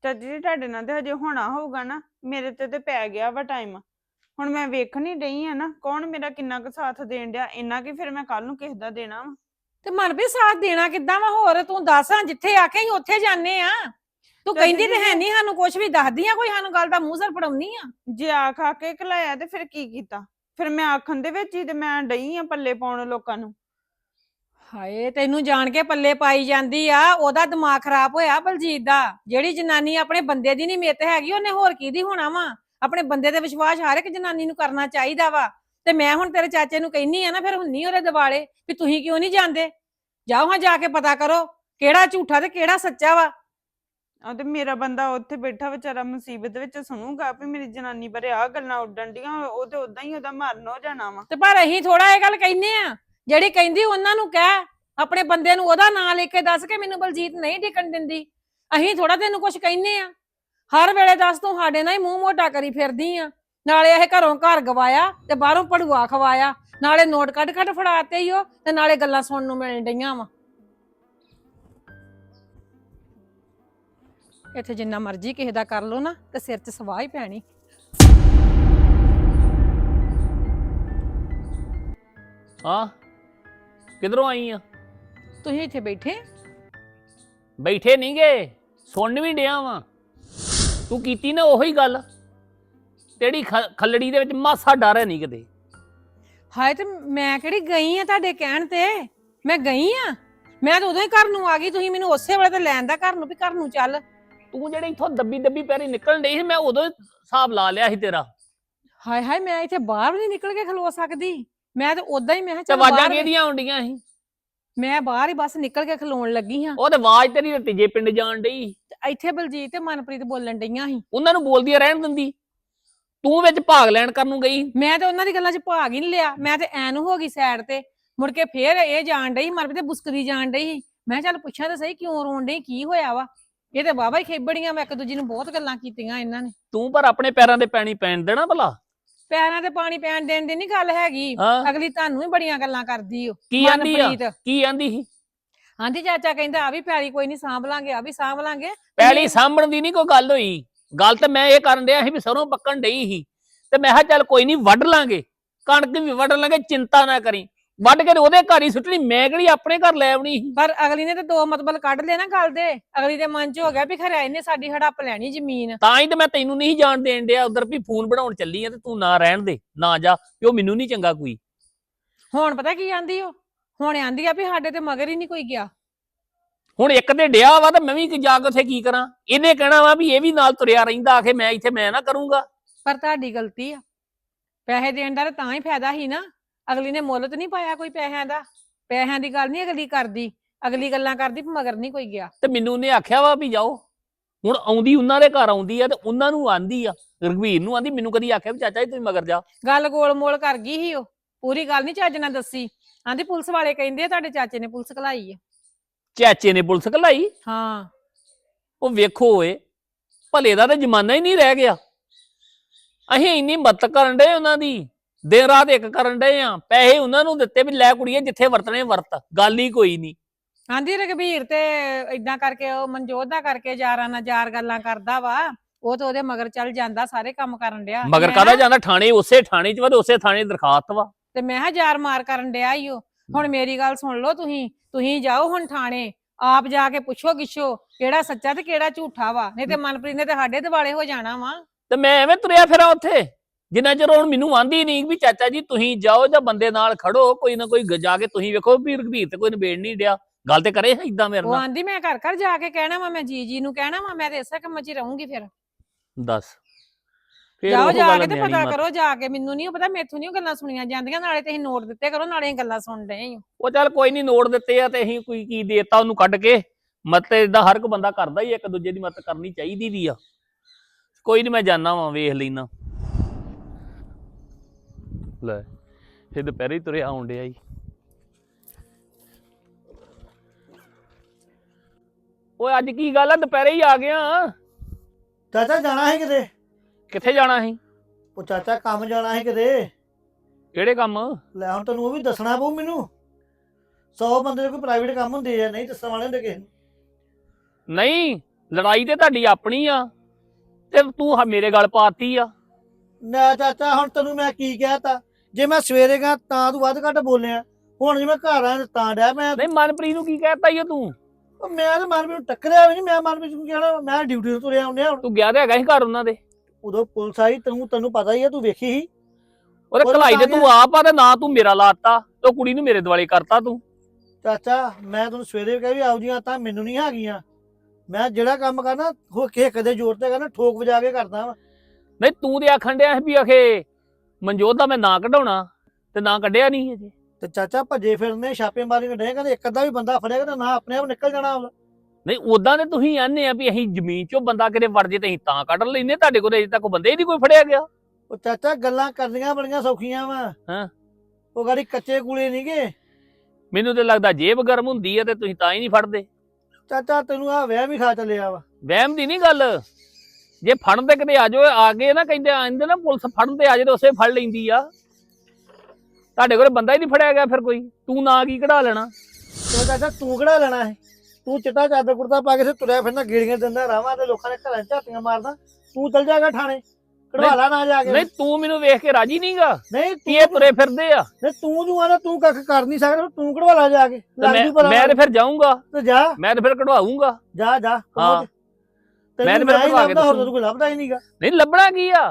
ਚਾਚੀ ਜੀ ਤੁਹਾਡੇ ਨਾਲ ਤੇ ਹਜੇ ਹੋਣਾ ਹੋਊਗਾ ਨਾ ਮੇਰੇ ਤੇ ਤੇ ਪੈ ਗਿਆ ਵਾ ਟਾਈਮ ਹੁਣ ਮੈਂ ਵੇਖਣ ਹੀ ਡਈ ਆ ਨਾ ਕੌਣ ਮੇਰਾ ਕਿੰਨਾ ਕੁ ਸਾਥ ਦੇਣ ਡਿਆ ਇੰਨਾ ਕਿ ਫਿਰ ਮੈਂ ਕੱਲ ਨੂੰ ਕਿਸ ਦਾ ਦੇਣਾ ਵਾ। ਤੇ ਮਨਪ੍ਰੀਤ ਸਾਥ ਦੇਣਾ ਕਿੱਦਾਂ ਵਾ? ਹੋਰ ਤੂੰ ਦੱਸ ਹਾਂ ਜਿੱਥੇ ਆਖੇ ਅਸੀਂ ਉੱਥੇ ਜਾਂਦੇ ਆ। ਤੂੰ ਚਾਚੀ ਕਹਿੰਦੀ ਤੇ ਜੀ, ਹੈ ਨਹੀਂ ਸਾਨੂੰ ਕੁਛ ਵੀ ਦੱਸਦੀ ਆ ਕੋਈ ਸਾਨੂੰ ਗੱਲ ਦਾ ਮੂੰਹ ਸਰ ਫੜਾਉਣੀ ਆ। ਜੇ ਆ ਖਾ ਕੇ ਘਲਾਇਆ ਤੇ ਫਿਰ ਕੀ ਕੀਤਾ? ਫਿਰ ਮੈਂ ਆਖਣ ਦੇ ਵਿੱਚ ਹੀ ਤੇ ਮੈਂ ਡਈ ਆ ਪੱਲੇ ਪਾਉਣ ਲੋਕਾਂ ਨੂੰ। ਹਾਏ, ਤੈਨੂੰ ਜਾਣ ਕੇ ਪੱਲੇ ਪਾਈ ਜਾਂਦੀ ਆ, ਉਹਦਾ ਦਿਮਾਗ ਖਰਾਬ ਹੋਇਆ ਬਲਜੀਤ ਦਾ। ਜਿਹੜੀ ਜਨਾਨੀ ਆਪਣੇ ਬੰਦੇ ਦੀ ਨਹੀਂ ਮਿੱਤ ਹੈਗੀ, ਉਹਨੇ ਹੋਰ ਕਿਹਦੀ ਹੋਣਾ ਵਾ? ਆਪਣੇ ਬੰਦੇ ਤੇ ਵਿਸ਼ਵਾਸ ਹਰ ਇੱਕ ਜਨਾਨੀ ਨੂੰ ਕਰਨਾ ਚਾਹੀਦਾ ਵਾ। ਤੇ ਮੈਂ ਹੁਣ ਤੇਰੇ ਚਾਚੇ ਨੂੰ ਕਹਿਨੀ ਆ ਨਾ, ਫਿਰ ਹੁੰਨੀ ਉਹਦੇ ਦਿਵਾਲੇ, ਵੀ ਤੁਸੀਂ ਕਿਉਂ ਨਹੀਂ ਜਾਂਦੇ? ਜਾਓ ਹਾਂ ਜਾ ਕੇ ਪਤਾ ਕਰੋ, ਕਿਹੜਾ ਝੂਠਾ ਤੇ ਕਿਹੜਾ ਸੱਚਾ ਵਾ। ਆ ਤੇ ਮੇਰਾ ਬੰਦਾ ਉੱਥੇ ਬੈਠਾ ਵਿਚਾਰਾ ਮੁਸੀਬਤ ਵਿੱਚ ਸੁਣੂਗਾ ਵੀ ਮੇਰੀ ਜਨਾਨੀ ਬਾਰੇ ਆ ਗੱਲਾਂ ਉੱਡਣ ਡੀਆਂ, ਉਹ ਤੇ ਉਦਾਂ ਹੀ ਉਹਦਾ ਮਰਨ ਹੋ ਜਾਣਾ ਵਾ। ਤੇ ਪਰ ਅਸੀਂ ਥੋੜਾ ਇਹ ਗੱਲ ਕਹਿੰਨੇ ਆ, ਜਿਹੜੀ ਕਹਿੰਦੀ ਉਹਨਾਂ ਨੂੰ ਕਹਿ, ਆਪਣੇ ਬੰਦੇ ਨੂੰ ਉਹਦਾ ਨਾਂ ਲੈ ਕੇ ਦੱਸ ਕੇ ਮੈਨੂੰ ਬਲਜੀਤ ਨਹੀਂ ਟਿਕਣ ਦਿੰਦੀ। ਅਸੀਂ ਥੋੜਾ ਤੈਨੂੰ ਕੁਝ ਕਹਿੰਨੇ ਆ। ਹਰ ਵੇਲੇ ਦੱਸ ਤੂੰ ਸਾਡੇ ਨਾਲ ਹੀ ਮੂੰਹ ਮੋਟਾ ਕਰੀ ਫਿਰਦੀ ਆ। ਨਾਲੇ ਇਹ ਘਰੋਂ ਘਰ ਗਵਾਇਆ ਤੇ ਬਾਹਰੋਂ ਪੜੂਆ ਖਵਾਇਆ। ਨਾਲੇ ਨੋਟ ਕੱਢ ਕੱਢ ਫੜਾਤੇ ਹੀ ਉਹ ਤੇ ਨਾਲੇ ਗੱਲਾਂ ਸੁਣਨ ਨੂੰ ਮਿਲਣ ਡਈਆਂ ਵਾ। ਇੱਥੇ ਜਿੰਨਾ ਮਰਜ਼ੀ ਕਿਸੇ ਦਾ ਕਰ ਲੋ ਨਾ ਤੇ ਸਿਰ 'ਚ ਸਵਾਹ ਹੀ ਪੈਣੀ। ਹਾਂ? ਕਿਧਰੋਂ ਆਈ ਆ? ਤੁਸੀਂ ਇੱਥੇ ਬੈਠੇ? ਬੈਠੇ ਨਹੀਂ ਗਏ ਸੁਣ ਵੀ ਡਿਆ ਵਾਂ। ਤੂੰ ਕੀਤੀ ਨਾ ਉਹੀ ਗੱਲ ਖ- ਖੱਲੜੀ ਦੇ ਵਿੱਚ ਮਾਸਾ ਡਰ ਹੈ ਨਹੀਂ ਕਿਤੇ। ਹਾਏ ਤੇ ਮੈਂ ਕਿਹੜੀ ਗਈ ਆ ਤੁਹਾਡੇ ਕਹਿਣ ਤੇ? ਮੈਂ ਗਈ ਆ? ਮੈਂ ਤਾਂ ਉਦੋਂ ਹੀ ਘਰ ਨੂੰ ਆ ਗਈ ਤੁਸੀਂ ਮੈਨੂੰ ਉਸੇ ਵੇਲੇ ਤੇ ਲੈਣ ਦਾ ਘਰ ਨੂੰ ਵੀ ਘਰ ਨੂੰ ਚੱਲ। ਤੂੰ ਜਿਹੜੇ ਇੱਥੋਂ ਦੱਬੀ ਦੱਬੀ ਪੈਰੀ ਨਿਕਲਣ ਡਈ ਸੀ ਮੈਂ ਉਦੋਂ ਹੀ ਹਿਸਾਬ ਲਾ ਲਿਆ ਸੀ ਤੇਰਾ। ਹਾਏ ਹਾਏ ਮੈਂ ਇੱਥੇ ਬਾਹਰ ਨਹੀਂ ਨਿਕਲ ਕੇ ਖਲੋ ਸਕਦੀ। ਮੈਂ ਤਾਂ ਉਦਾਂ ਹੀ ਮੈਂ ਕਿਹਾ ਤੇ ਚੱਲ ਆਵਾਜ਼ਾਂ ਬਾਹਰ ਕਿਹਦੀਆਂ ਆਉਂਦੀਆਂ ਸੀ? ਮੈਂ ਬਾਹਰ ਹੀ ਬਸ ਨਿਕਲ ਕੇ ਖਲੋਣ ਲੱਗੀ ਹਾਂ। ਉਹ ਤੇ ਆਵਾਜ਼ ਤੇਰੀ ਤੇ ਤੀਜੇ ਪਿੰਡ ਜਾਣ ਡਈ। ਤੇ ਇੱਥੇ ਬਲਜੀਤ ਤੇ ਮਨਪ੍ਰੀਤ ਬੋਲਣ ਡਈਆਂ ਸੀ। ਉਹਨਾਂ ਨੂੰ ਬੋਲਦੀ ਰਹਿਣ ਦਿੰਦੀ। ਤੂੰ ਵਿੱਚ ਭਾਗ ਲੈਣ ਕਰਨ ਨੂੰ ਗਈ। ਮੈਂ ਤਾਂ ਉਹਨਾਂ ਦੀ ਗੱਲਾਂ 'ਚ ਭਾਗ ਹੀ ਨਹੀਂ ਲਿਆ। ਮੈਂ ਤੇ ਐਨ ਹੋ ਗਈ ਸਾਈਡ ਤੇ। ਮੁੜ ਕੇ ਫੇਰ ਇਹ ਜਾਣ ਡਈ ਮਨਪ੍ਰੀਤ ਤੇ ਬੁਸਕਦੀ ਜਾਣ ਡਈ ਸੀ। ਮੈਂ ਕਿਹਾ ਚੱਲ ਪੁੱਛਾਂ ਤਾਂ ਸਹੀ ਕਿਉਂ ਰੋਣ ਡਈ ਕੀ ਹੋਇਆ ਵਾ? ਇਹ ਤੇ ਬਾਬਾ ਹੀ ਖੇਬੜੀਆਂ ਮੈਂ ਇੱਕ ਦੂਜੀ ਨੂੰ ਬਹੁਤ ਗੱਲਾਂ ਕੀਤੀਆਂ ਇਹਨਾਂ ਨੇ। ਤੂੰ ਪਰ ਆਪਣੇ ਪੈਰਾਂ ਦੇ ਪੈਣੀ ਪੈਣ ਦੇਣਾ ਭਲਾ? ਪੈਰਾਂ ਤੇ ਪਾਣੀ ਪੈਣ ਦੇਣ ਦੀ ਨਹੀਂ ਗੱਲ ਹੈਗੀ। ਹਾਂ। ਅਗਲੀ ਤੁਹਾਨੂੰ ਹੀ ਬੜੀਆਂ ਗੱਲਾਂ ਕਰਦੀ ਓ ਕੀ ਆਂਦੀ ਆ? ਮਨਪ੍ਰੀਤ। ਕੀ ਆਂਦੀ ਸੀ? ਆਂਦੀ ਚਾਚਾ ਕਹਿੰਦਾ ਆ ਵੀ ਪੈਲੀ ਕੋਈ ਨਹੀਂ ਸਾਂਭ ਲਾਂਗੇ ਆ ਵੀ ਸਾਂਭ ਲਾਂਗੇ। ਪਹਿਲੀ ਸਾਂਭਣ ਦੀ ਨਹੀਂ ਕੋਈ ਗੱਲ ਹੋਈ। ਗੱਲ ਤੇ ਮੈਂ ਇਹ ਕਰਨ ਡਿਆ ਸੀ ਵੀ ਸਰੋਂ ਪੱਕਣ ਡਈ ਸੀ। ਤੇ ਮੈਂ ਕਿਹਾ ਚੱਲ ਕੋਈ ਨਹੀਂ ਵੱਢ ਲਾਂਗੇ। ਕਣਕ ਵੀ ਵੱਢ ਲਾਂਗੇ ਚਿੰਤਾ ਨਾ ਕਰੀ। ਵੱਢ ਕੇ ਤੇ ਉਹਦੇ ਘਰ ਹੀ ਸੁੱਟਣੀ ਮੈਂ ਕਿਹੜੀ ਆਪਣੇ ਘਰ ਲੈ ਆਉਣੀ? ਸੀ ਪਰ ਅਗਲੀ ਨੇ ਤੇ ਦੋ ਮਤਲਬ ਕੱਢ ਲਏ ਨਾ ਗੱਲ ਦੇ। ਅਗਲੀ ਦੇ ਮਨ 'ਚ ਹੋ ਗਿਆ ਵੀ ਖਰਿਆ ਇਹਨੇ ਸਾਡੀ ਹੜੱਪ ਲੈਣੀ ਜ਼ਮੀਨ। ਤਾਂ ਹੀ ਤੇ ਮੈਂ ਤੈਨੂੰ ਨਹੀਂ ਜਾਣ ਦੇਣ ਡਿਆ ਉਧਰ ਵੀ ਫੋਨ ਬਣਾਉਣ ਚੱਲੀ ਆ ਤੇ ਤੂੰ ਨਾ ਰਹਿਣ ਦੇ ਨਾ ਜਾ ਕਿ ਉਹ ਮੈਨੂੰ ਨਹੀਂ ਚੰਗਾ ਕੋਈ। ਹੁਣ ਪਤਾ ਕੀ ਆਂਦੀ ਉਹ? ਹੁਣ ਆਂਦੀ ਆ ਵੀ ਸਾਡੇ ਤੇ ਮਗਰ ਹੀ ਨਹੀਂ ਕੋਈ ਗਿਆ। ਹੁਣ ਇੱਕ ਤੇ ਡਿਆ ਵਾ ਤੇ ਮੈਂ ਵੀ ਕਿ ਜਾ ਕੇ ਉੱਥੇ ਕੀ ਕਰਾਂ? ਇਹਨੇ ਕਹਿਣਾ ਵਾ ਵੀ ਇਹ ਵੀ ਨਾਲ ਤੁਰਿਆ ਰਹਿੰਦਾ ਆਖੇ ਮੈਂ ਇੱਥੇ ਮੈਂ ਨਾ ਕਰੂੰਗਾ। ਪਰ ਤੁਹਾਡੀ ਗਲਤੀ ਆ। ਪੈਸੇ ਦੇਣ ਦਾ ਤਾਂ ਤਾਂ ਹੀ ਫਾਇਦਾ ਸੀ ਨਾ। ਅਗਲੀ ਨੇ ਮੁੱਲ ਤੇ ਨਹੀਂ ਪਾਇਆ ਕੋਈ ਪੈਸਿਆਂ ਦਾ ਪੈਸਿਆਂ ਦੀ ਗੱਲ ਨਹੀਂ ਅਗਲੀ ਕਰਦੀ ਅਗਲੀ ਗੱਲਾਂ ਕਰਦੀ ਮਗਰ ਨਹੀਂ ਕੋਈ ਗਿਆ। ਤੇ ਮੈਨੂੰ ਨੇ ਆਖਿਆ ਵਾ ਵੀ ਜਾਓ ਹੁਣ ਆਉਂਦੀ ਉਹਨਾਂ ਦੇ ਘਰ ਆਉਂਦੀ ਆ ਤੇ ਉਹਨਾਂ ਨੂੰ ਆਂਦੀ ਆ ਰਘਵੀਰ ਨੂੰ ਆਂਦੀ ਮੈਨੂੰ ਕਦੀ ਆਖਿਆ ਵੀ ਚਾਚਾ ਜੀ ਤੁਸੀਂ ਮਗਰ ਜਾ ਗੱਲ ਗੋਲ ਮੋਲ ਕਰ ਗਈ ਸੀ ਉਹ ਪੂਰੀ ਗੱਲ ਨਹੀਂ ਚੱਜ ਨਾਲ ਦੱਸੀ। ਆਂਦੀ ਪੁਲਿਸ ਵਾਲੇ ਕਹਿੰਦੇ ਆ ਤੁਹਾਡੇ ਚਾਚੇ ਨੇ ਪੁਲਿਸ ਘਲਾਈ ਆ। ਚਾਚੇ ਨੇ ਪੁਲਿਸ ਘਲਾਈ? ਹਾਂ। ਉਹ ਵੇਖੋ ਓਏ ਭਲੇ ਦਾ ਤਾਂ ਜ਼ਮਾਨਾ ਹੀ ਨਹੀਂ ਰਹਿ ਗਿਆ। ਅਸੀਂ ਇੰਨੀ ਮਦਦ ਕਰਨ ਡੇ ਉਹਨਾਂ ਦੀ। ਦਿਨ ਰਾਤ ਇੱਕ ਕਰਨ ਡੇ ਆ। ਪੈਸੇ ਉਹਨਾਂ ਨੂੰ ਦਿੱਤੇ ਵੀ ਲੈ ਕੁੜੀਏ ਜਿੱਥੇ ਵਰਤਣੇ ਵਰਤ। ਗੱਲ ਹੀ ਕੋਈ ਨਹੀਂ। ਆਂਦੀ ਰਘਬੀਰ ਤੇ ਇਦਾਂ ਕਰਕੇ ਉਹ ਮਨਜੋਤ ਦਾ ਕਰਕੇ ਯਾਰਾਂ ਨਾਲ ਯਾਰ ਗੱਲਾਂ ਕਰਦਾ ਵਾ। ਉਹ ਤੇ ਉਹਦੇ ਮਗਰ ਚੱਲ ਜਾਂਦਾ ਸਾਰੇ ਕੰਮ ਕਰਨ ਡਿਆ। ਮਗਰ ਮੈਂ ਕਾਹਦਾ ਜਾਂਦਾ? ਥਾਣੇ ਉਸੇ ਥਾਣੇ 'ਚ ਵਾ ਤੇ ਉਸੇ ਥਾਣੇ ਦਰਖਾਸਤ ਵਾ। ਤੇ ਮੈਂ ਕਿਹਾ ਯਾਰ ਮਾਰ ਕਰਨ ਡਿਆ ਈ ਉਹ। ਹੁਣ ਮੇਰੀ ਗੱਲ ਸੁਣ ਲਓ ਤੁਸੀਂ। ਤੁਸੀਂ ਜਾਓ ਹੁਣ ਥਾਣੇ। ਆਪ ਜਾ ਕੇ ਪੁੱਛੋ ਗਿੱਛੋ ਕਿਹੜਾ ਸੱਚਾ ਤੇ ਕਿਹੜਾ ਝੂਠਾ ਵਾ। ਨਹੀਂ ਤੇ ਮਨਪ੍ਰੀਤ ਨੇ ਤੇ ਸਾਡੇ ਦਿਵਾਲੇ ਹੋ ਜਾਣਾ ਵਾ। ਤੇ ਮੈਂ ਐਵੇਂ ਤੁਰਿਆ ਫਿਰਾਂ ਉੱਥੇ। ਜਿੰਨਾ ਚਿਰ ਹੁਣ ਮੈਨੂੰ ਆਂਦੀ ਨਹੀਂ ਵੀ ਚਾਚਾ ਜੀ ਤੁਸੀਂ ਜਾਓ ਜਾਂ ਬੰਦੇ ਨਾਲ ਖੜੋ ਕੋਈ ਨਾ ਕੋਈ ਜਾ ਕੇ ਤੁਸੀਂ ਵੇਖੋ ਵੀ ਰਘਬੀਰ ਤੇ ਕੋਈ ਨਿਬੇੜ ਨਹੀਂ ਡਿਆ। ਗੱਲ ਤੇ ਕਰੇ ਇਦਾਂ ਮੇਰੇ ਉਹ ਨਾਲ? ਆਂਦੀ ਮੈਂ ਘਰ ਘਰ ਜਾ ਕੇ ਕਹਿਣਾ ਵਾ ਮੈਂ ਜੀ ਜੀ ਨੂੰ ਕਹਿਣਾ ਵਾ ਮੈਂ ਤੇ ਇਸੇ ਕੰਮ 'ਚ ਹੀ ਰਹੂੰਗੀ ਫਿਰ। ਦੱਸ। ਫੇਰ ਜਾਓ ਉਹ ਜਾ ਗੱਲ ਕੇ ਤੇ ਨਿਆਣੀ ਪਤਾ ਮੱਤ। ਕਰੋ ਜਾ ਕੇ ਮੈਨੂੰ ਨਹੀਂ ਪਤਾ ਮੈਥੋਂ ਨਹੀਂ ਗੱਲਾਂ ਸੁਣੀਆਂ ਜਾਂਦੀਆਂ ਨਾਲੇ ਤੇ ਅਸੀਂ ਨੋਟ ਦਿੱਤੇ ਕਰੋ ਨਾਲੇ ਅਸੀਂ ਗੱਲਾਂ ਸੁਣ ਰਹੇ ਹਾਂ। ਉਹ ਚੱਲ ਕੋਈ ਨਹੀਂ ਨੋਟ ਦਿੱਤੇ ਆ ਤੇ ਅਸੀਂ ਕੋਈ ਕੀ ਦੇਤਾ ਉਹਨੂੰ ਕੱਢ ਕੇ। ਮਤ ਇਦਾਂ ਹਰ ਇੱਕ ਬੰਦਾ ਕਰਦਾ ਹੀ ਆ, ਇੱਕ ਦੂਜੇ ਦੀ ਮਦਦ ਕਰਨੀ ਚਾਹੀਦੀ ਵੀ ਆ। ਕੋਈ ਨਹੀਂ ਮੈਂ ਜਾਣਾ ਵਾਂ ਵੇਖ ਲੈਣਾ ਲੈ ਇਹ ਦੁਪਹਿਰੇ ਤੁਰਿਆ ਆਉਣ ਡਿਆ ਈ। ਓਏ ਅੱਜ ਕੀ ਗੱਲ ਆ? ਦੁਪਹਿਰੇ ਹੀ ਆ ਗਿਆ ਚਾਚਾ ਜਾਣਾ ਹੈ ਕਿਤੇ? ਕਿੱਥੇ ਜਾਣਾ ਸੀ? ਉਹ ਚਾਚਾ ਕੰਮ ਜਾਣਾ ਹੈ ਕਿਤੇ? ਕਿਹੜੇ ਕੰਮ? ਲੈ ਹੁਣ ਤੈਨੂੰ ਉਹ ਵੀ ਦੱਸਣਾ ਪਊ ਮੈਨੂੰ। 100 ਬੰਦੇ ਦੇ ਕੋਈ ਪ੍ਰਾਈਵੇਟ ਕੰਮ ਹੁੰਦੇ ਆ ਨਹੀਂ ਦੱਸਣ ਵਾਲੇ ਹੁੰਦੇ ਕਿਸੇ ਨੂੰ। ਨਹੀਂ ਲੜਾਈ ਤੇ ਤੁਹਾਡੀ ਆਪਣੀ ਆ। ਤੇ ਤੂੰ ਹ- ਮੇਰੇ ਗੱਲ ਪਾਤੀ ਆ। ਨਾ ਚਾਚਾ ਹੁਣ ਤੈਨੂੰ ਮੈਂ ਕੀ ਕਹਿਤਾ? ਜੇ ਮੈਂ ਸਵੇਰੇ ਗਾ ਤਾਂ ਤੂੰ ਵੱਧ ਘੱਟ ਬੋਲਿਆ। ਹੁਣ ਜੇ ਮੈਂ ਘਰ ਆਂ ਤਾਂ ਡਿਆ ਮੈਂ ਨਹੀਂ ਮਨਪ੍ਰੀਤ ਨੂੰ ਕੀ ਕਹਿਤਾ ਈ ਓ ਤੂੰ? ਉਹ ਮੈਂ ਤਾਂ ਮਨਪ੍ਰੀਤ ਨੂੰ ਟੱਕਰਿਆ ਵੀ ਨਹੀਂ ਮੈਂ ਮਨਪ੍ਰੀਤ ਨੂੰ ਕਹਿਣਾ ਮੈਂ ਡਿਊਟੀ ਤੋਂ ਤੁਰਿਆ ਆਉਂਦੇ ਹੁਣ। ਤੂੰ ਗਿਆ ਤੇ ਹੈਗਾ ਸੀ ਘਰ ਉਹਨਾਂ ਦੇ? ਉਦੋਂ ਪੁਲਿਸ ਆਈ ਤੈਨੂੰ ਤੈਨੂੰ ਪਤਾ ਹੀ ਆ ਤੂੰ ਵੇਖੀ ਸੀ। ਉਹਦੇ ਉਹਦੇ ਕਲਾਈ ਤਾਂ ਤੂੰ ਆਪ ਆ ਤੇ ਨਾ ਤੂੰ ਮੇਰਾ ਲਾਤਾ ਤੇ ਉਹ ਕੁੜੀ ਨੂੰ ਮੇਰੇ ਦੁਆਲੇ ਕਰਤਾ ਤੂੰ। ਚਾਚਾ ਮੈਂ ਤੈਨੂੰ ਸਵੇਰੇ ਵੀ ਕਿਹਾ ਵੀ ਆਉ ਜੀਆਂ ਤਾਂ ਮੈਨੂੰ ਨਹੀਂ ਹੈਗੀਆਂ। ਮੈਂ ਜਿਹੜਾ ਕੰਮ ਕਰਨਾ ਹੋ ਕੇ ਕਦੇ ਜ਼ੋਰ ਤੇ ਕਰਨਾ ਠੋਕ ਵਜਾ ਕੇ ਕਰਦਾ ਵਾ। ਨਹੀਂ ਤੂੰ ਤੇ ਆਖਣ ਡਿਆ ਸੀ ਵੀ ਆਖੇ ਮਨਜੋਤ ਦਾ ਮੈਂ ਨਾਂ ਕਢਾਉਣਾ ਤੇ ਨਾਂ ਕੱਢਿਆ ਨਹੀਂ ਅਜੇ ਤੇ ਚਾਚਾ ਭੱਜੇ ਫਿਰਨੇ ਛਾਪੇ ਮਾਰੀ ਕੱਢੇ ਕਹਿੰਦੇ ਇੱਕ ਅੱਧਾ ਵੀ ਬੰਦਾ ਫੜਿਆ ਕਹਿੰਦਾ ਨਾ ਆਪਣੇ ਆਪ ਨਿਕਲ ਜਾਣਾ ਵਾ। ਨਹੀਂ ਉਦਾਂ ਤੇ ਤੁਸੀਂ ਆਨੇ ਆ ਵੀ ਅਸੀਂ ਜ਼ਮੀਨ ਚੋਂ ਬੰਦਾ ਕਿਤੇ ਵੜ ਜੇ ਤੇ ਅਸੀਂ ਤਾਂ ਕੱਢ ਲੈਨੇ ਤੁਹਾਡੇ ਕੋਲ ਅਜੇ ਤੱਕ ਬੰਦੇ ਹੀ ਨਹੀਂ ਕੋਈ ਫੜਿਆ ਗਿਆ। ਉਹ ਚਾਚਾ ਗੱਲਾਂ ਕਰਨੀਆਂ ਬੜੀਆਂ ਸੌਖੀਆਂ ਵਾ। ਹਾਂ। ਉਹ ਗਾੜੀ ਕੱਚੇ ਕੂਲੇ ਨਹੀਂਗੇ ਮੈਨੂੰ ਤੇ ਲੱਗਦਾ ਜੇਬ ਗਰਮ ਹੁੰਦੀ ਆ ਤੇ ਤੁਸੀਂ ਤਾਂ ਹੀ ਨਹੀਂ ਫੜਦੇ। ਚਾਚਾ ਤੈਨੂੰ ਆ ਵਿਆਹ ਵੀ ਖਾ ਚੱਲਿਆ ਵਾ। ਵਹਿਮ ਦੀ ਨਹੀਂ ਗੱਲ। ਜੇ ਫੜਨ ਤੇ ਕਿਤੇ ਆ ਜਾਓ ਆ ਗਏ ਨਾ ਕਹਿੰਦੇ ਆਂਦੇ ਨਾ ਪੁਲਿਸ ਫੜਨ ਤੇ ਆ ਜਾਏ ਤੇ ਉਸੇ ਫੜ ਲੈਂਦੀ ਆ। ਤੁਹਾਡੇ ਕੋਲ ਬੰਦਾ ਹੀ ਨਹੀਂ ਫੜਿਆ ਗਿਆ ਫਿਰ ਕੋਈ। ਤੂੰ ਨਾ ਕੀ ਕਢਾ ਲੈਣਾ? ਤੇ ਚਾਚਾ ਤੂੰ ਕਿਹੜਾ ਲੈਣਾ ਹੈ ਤੂੰ ਚਿੱਟਾ ਚਾਦਰ ਕੁੜਤਾ ਪਾ ਕੇ ਸੇ ਤੁਰਿਆ ਫਿਰਨਾ ਗੇੜੀਆਂ ਦਿੰਦਾ ਰਾਵਾਂ ਤੇ ਲੋਕਾਂ ਦੇ ਘਰਾਂ 'ਚ ਝਾਤੀਆਂ ਮਾਰਦਾ। ਤੂੰ ਚੱਲ ਜਾਗਾ ਥਾਣੇ ਕਢਵਾ ਲਾ ਨਾ ਜਾ ਕੇ। ਨਹੀਂ ਤੂੰ ਮੈਨੂੰ ਵੇਖ ਕੇ ਰਾਜੀ ਨਹੀਂਗਾ ਨਹੀਂ ਕੀ ਇਹ ਤੁਰੇ ਫਿਰਦੇ ਆ। ਨਹੀਂ ਤੂੰ ਤੂੰ ਆਣਾ ਤੂੰ ਕੱਖ ਕਰ ਨਹੀਂ ਸਕਦਾ ਤੂੰ ਕਢਵਾ ਲਾ ਜਾ ਕੇ। ਜੂ ਮੈਂ ਤੇ ਫਿਰ ਜਾਊਂਗਾ। ਤੇ ਜਾ। ਮੈਂ ਤੇ ਫਿਰ ਕਢਵਾਉਂਗਾ ਜਾ ਜਾ ਹਾਂ। ਮੈਂ ਤੇ ਮੈਂ ਫਿਰ ਹੀ ਭਰਵਾ ਕੇ ਹੋਰ ਦੱਸੂ। ਕੋਈ ਲੱਭਦਾ ਹੀ ਨਹੀਂਗਾ ਨਹੀਂ ਲੱਭਣਾ ਕੀ ਆ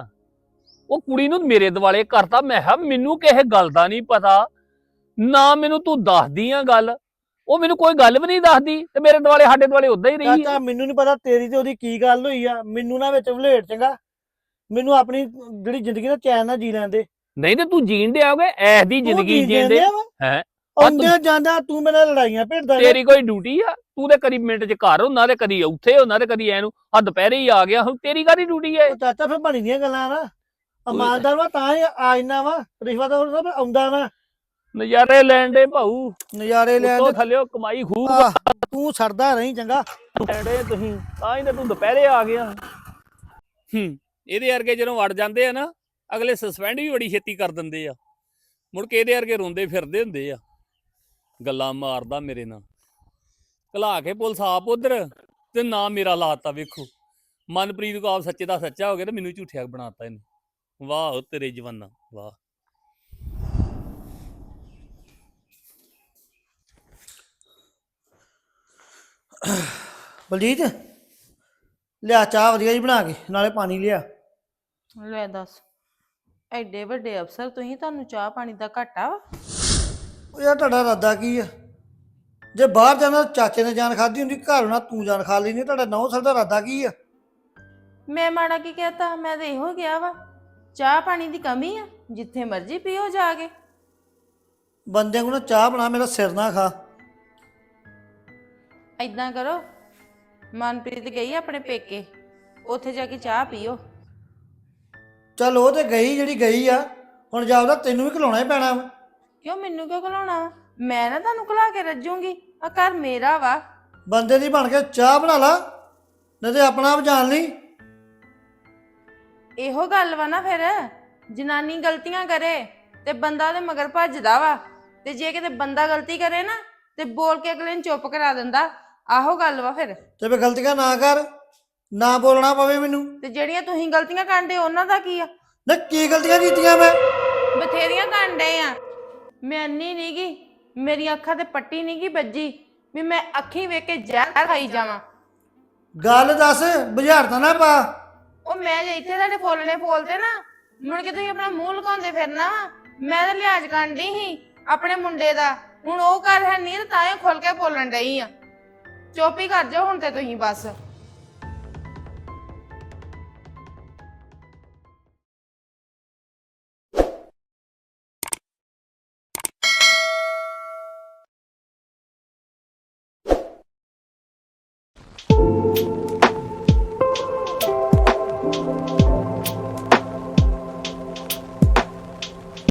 ਉਹ ਕੁੜੀ ਨੂੰ ਮੇਰੇ ਦਿਵਾਲੇ ਕਰਤਾ ਮੈਂ ਕਿਹਾ ਮੈਨੂੰ ਕਿਸੇ ਗੱਲ ਦਾ ਨਹੀਂ ਪਤਾ ਨਾ ਮੈਨੂੰ ਤੂੰ ਦੱਸਦੀ ਆ ਗੱਲ ਉਹ ਮੈਨੂੰ ਕੋਈ ਗੱਲ ਵੀ ਨਹੀਂ ਦੱਸਦੀ ਤੇ ਮੇਰੇ ਦਿਵਾਲੇ ਸਾਡੇ ਦਿਵਾਲੇ ਉਦਾਂ ਹੀ ਰਹੀ। ਚਾਚਾ ਮੈਨੂੰ ਨਹੀਂ ਪਤਾ ਤੇਰੀ ਤੇ ਉਹਦੀ ਕੀ ਗੱਲ ਹੋਈ ਆ ਮੈਨੂੰ ਨਾ ਵਿੱਚ ਵਲੇਟ ਚੰਗਾ ਮੈਨੂੰ ਆਪਣੀ ਜਿਹੜੀ ਜ਼ਿੰਦਗੀ ਦਾ ਚੈਨ ਨਾਲ ਜੀ ਲੈਂਦੇ ਨਹੀਂ ਤੇ ਤੂੰ ਜੀਣ ਦੇ ਆਓਗੇ ਐਸ ਦੀ ਜ਼ਿੰਦਗੀ ਜੀਂਦੇ ਹੈਂ? ਆਉਂਦੇ ਜਾਂਦਾ ਤੂੰ ਮੇਰੇ ਨਾਲ ਲੜਾਈਆਂ ਰਿਹਾ। ਤੇਰੀ ਕੋਈ ਡਿਊਟੀ ਆ ਤੂੰ ਤੇ ਕਦੀ ਮਿੰਟ 'ਚ ਘਰ ਹੁੰਦਾ ਤੇ ਕਦੀ ਉੱਥੇ ਹੁੰਦਾ ਤੇ ਕਦੀ ਐਨੂੰ ਆ ਦੁਪਹਿਰੇ ਹੀ ਆ ਗਿਆ ਹੁਣ ਤੇਰੀ ਕਾਹਦੀ ਡਿਊਟੀ ਐ? ਉਹ ਚਾਚਾ ਫਿਰ ਬਣੀ ਦੀਆਂ ਗੱਲਾਂ ਨਾ। ਇਮਾਨਦਾਰ ਵਾ ਤਾਂ ਹੀ ਆ ਇੰਨਾ ਵਾ। ਰਿਸ਼ਵਤ ਹੋਰ ਸਭ ਆਉਂਦਾ ਨਾ। ਨਜ਼ਾਰੇ ਲੈਣ ਦੇ ਭਾਊ। ਨਜ਼ਾਰੇ ਲੈਣ ਦੇ ਥੱਲਿਓ ਕਮਾਈ ਖੂਬ ਤੂੰ ਛੱਡਦਾ ਨਹੀਂ ਚੰਗਾ। ਲੈਂਦੇ ਤੁਸੀਂ ਤਾਂ ਹੀ ਤਾਂ ਤੂੰ ਦੁਪਹਿਰੇ ਆ ਗਿਆ। ਹੂੰ ਇਹਦੇ ਵਰਗੇ ਜਦੋਂ ਵੜ ਜਾਂਦੇ ਆ ਨਾ ਅਗਲੇ ਸਸਪੈਂਡ ਵੀ ਬੜੀ ਛੇਤੀ ਕਰ ਦਿੰਦੇ ਆ। ਮੁੜ ਕੇ ਇਹਦੇ ਵਰਗੇ ਰੋਂਦੇ ਫਿਰਦੇ ਹੁੰਦੇ ਆ। ਗੱਲਾਂ ਮਾਰਦਾ ਮੇਰੇ ਨਾਲ। ਘਲਾ ਕੇ ਪੁਲਿਸ ਆਪ ਉਧਰ ਤੇ ਨਾ ਮੇਰਾ ਲਾਤਾ ਵੇਖੋ। ਮਨਪ੍ਰੀਤ ਕੋ ਆਪ ਸੱਚੇ ਦਾ ਸੱਚਾ ਹੋ ਗਿਆ ਤੇ ਮੈਨੂੰ ਝੂਠਿਆ ਬਣਾਤਾ ਇਹਨੇ। ਵਾਹ ਓ ਤੇਰੇ ਜਵਾਨਾ ਵਾਹ। ਬਲਜੀਤ ਲਿਆ ਚਾਹ ਵਧੀਆ ਜੀ ਬਣਾ ਕੇ ਨਾਲੇ ਪਾਣੀ ਲਿਆ। ਲੈ ਦੱਸ ਐਡੇ ਵੱਡੇ ਅਫਸਰ ਤੁਸੀਂ ਤੁਹਾਨੂੰ ਚਾਹ ਪਾਣੀ ਦਾ ਘਾਟਾ ਵਾ? ਉਹ ਯਾਰ ਤੁਹਾਡਾ ਇਰਾਦਾ ਕੀ ਆ? ਜੇ ਬਾਹਰ ਜਾਣਾ ਚਾਚੇ ਨੇ ਜਾਨ ਖਾਦੀ ਹੁੰਦੀ ਘਰ ਹੋਣਾ ਤੂੰ ਜਾਨ ਖਾ ਲੈਣੀ ਤੁਹਾਡਾ ਨੌ ਸਾਲ ਦਾ ਇਰਾਦਾ ਕੀ ਆ? ਮੈਂ ਮਾੜਾ ਕੀ ਕਹਤਾ ਮੈਂ ਤਾਂ ਇਹੋ ਗਿਆ ਵਾ ਚਾਹ ਪਾਣੀ ਦੀ ਕਮੀ ਆ ਜਿੱਥੇ ਮਰਜ਼ੀ ਪੀਓ ਜਾ ਕੇ। ਬੰਦਿਆਂ ਕੋਲ ਚਾਹ ਬਣਾ ਮੇਰਾ ਸਿਰ ਨਾ ਖਾ। ਐਦਾਂ ਕਰੋ ਮਨਪ੍ਰੀਤ ਗਈ ਆਪਣੇ ਪੇਕੇ ਉੱਥੇ ਜਾ ਕੇ ਚਾਹ ਪੀਓ। ਚੱਲ ਉਹ ਤੇ ਗਈ ਜਿਹੜੀ ਗਈ ਆ ਹੁਣ ਜਾਪਦਾ ਤੈਨੂੰ ਵੀ ਖਿਲਾਉਣਾ ਹੀ ਪੈਣਾ ਵਾ। ਕਿਉਂ ਮੈਨੂੰ ਕਿਉਂ ਘਲਾਉਣਾ ਵਾ? ਮੈਂ ਨਾ ਤੁਹਾਨੂੰ ਘਲਾ ਕੇ ਰੱਜੂਗੀ। ਆ ਘਰ ਮੇਰਾ ਵਾ। ਬੰਦੇ ਦੀ ਬਣ ਕੇ ਚਾਹ ਬਣਾ ਲਾ ਨਹੀਂ ਤੇ ਆਪਣਾ ਆਪ ਜਾਣ ਲਈ। ਇਹੋ ਗੱਲ ਵਾ ਨਾ ਫਿਰ ਜਨਾਨੀ ਗਲਤੀਆਂ ਕਰੇ ਤੇ ਬੰਦਾ ਉਹਦੇ ਮਗਰ ਭੱਜਦਾ ਵਾ। ਤੇ ਜੇ ਕਿਤੇ ਬੰਦਾ ਗਲਤੀ ਕਰੇ ਨਾ ਤੇ ਬੋਲ ਕੇ ਅਗਲੇ ਨੂੰ ਚੁੱਪ ਕਰਾ ਦਿੰਦਾ। ਆਹੋ ਗੱਲ ਵਾ ਫਿਰ। ਤੇ ਵੀ ਗਲਤੀਆਂ ਨਾ ਕਰ ਨਾ ਬੋਲਣਾ ਪਵੇ ਮੈਨੂੰ। ਤੇ ਜਿਹੜੀਆਂ ਤੁਸੀਂ ਗਲਤੀਆਂ ਕਰਦੇ ਉਹਨਾਂ ਦਾ ਕੀ ਆ? ਨਾ ਕੀ ਗਲਤੀਆਂ ਕੀਤੀਆਂ ਮੈਂ? ਬਥੇਰੀਆਂ ਕਾਂਡੇ ਆ। ਮੈਂ ਅੰਨੀ ਨੀਗੀ ਮੇਰੀ ਅੱਖਾਂ ਤੇ ਪੱਟੀ ਨੀਗੀ ਵੱਜੀ ਵੀ ਮੈਂ ਅੱਖੀਂ ਵੇਖ ਕੇ ਜ਼ਹਿਰ ਖਾਈ ਜਾਵਾਂ। ਗੱਲ ਦੱਸ ਬੁਝਾਰਤਾ ਨਾ ਪਾ। ਉਹ ਮੈਂ ਜੇ ਇੱਥੇ ਤੁਹਾਡੇ ਫੁੱਲਣੇ ਫੋਲਦੇ ਨਾ ਮੁੜ ਕੇ ਤੁਸੀਂ ਆਪਣਾ ਮੂੰਹ ਲਗਾਉਂਦੇ ਫਿਰਨਾ ਵਾ। ਮੈਂ ਤਾਂ ਲਿਹਾਜ਼ ਕਾਂਡੀ ਸੀ ਆਪਣੇ ਮੁੰਡੇ ਦਾ। ਹੁਣ ਉਹ ਘਰ ਹੈ ਨਹੀਂ ਤਾਂ ਹੀ ਖੁੱਲ ਕੇ ਬੋਲਣ ਡਈ ਆ। ਚੁੱਪ ਹੀ ਕਰ ਜਾਓ ਹੁਣ ਤੇ ਤੁਸੀਂ ਬਸ।